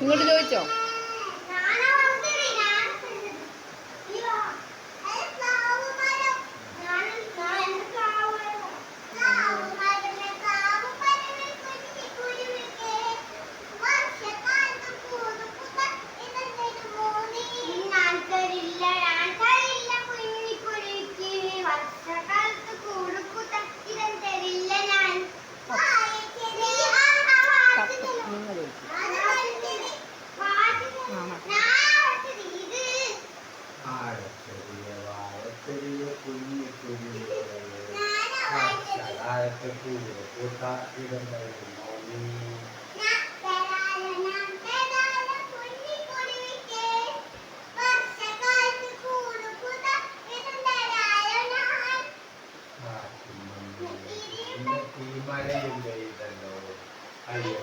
ഇങ്ങോട്ട് ചോദിച്ചോ? kuliah kuliah saya Ayo,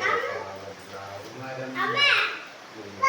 Mama.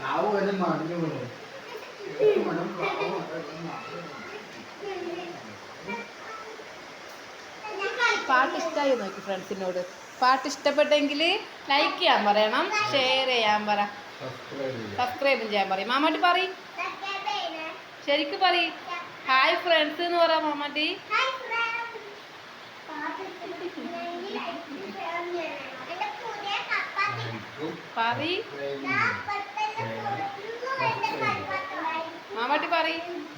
വരെ മറിഞ്ഞു മണം. പാട്ട് ഇഷ്ടമായി നോക്കി ഫ്രണ്ട്സിനോട്. പാട്ട് ഇഷ്ടപ്പെട്ടെങ്കിൽ ലൈക്ക് ചെയ്യാൻ പറയണം ഷെയർ ചെയ്യാൻ പറ. സബ്സ്ക്രൈബ് ചെയ്യാൻ പറയും. മാമാട്ടി പറയും. ശരിക്കും പറയും. ഹായ് ഫ്രണ്ട്സ് എന്ന് പറയാം. മാമാട്ടി പറയ്.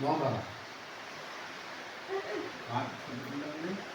Vamos lá. Vai,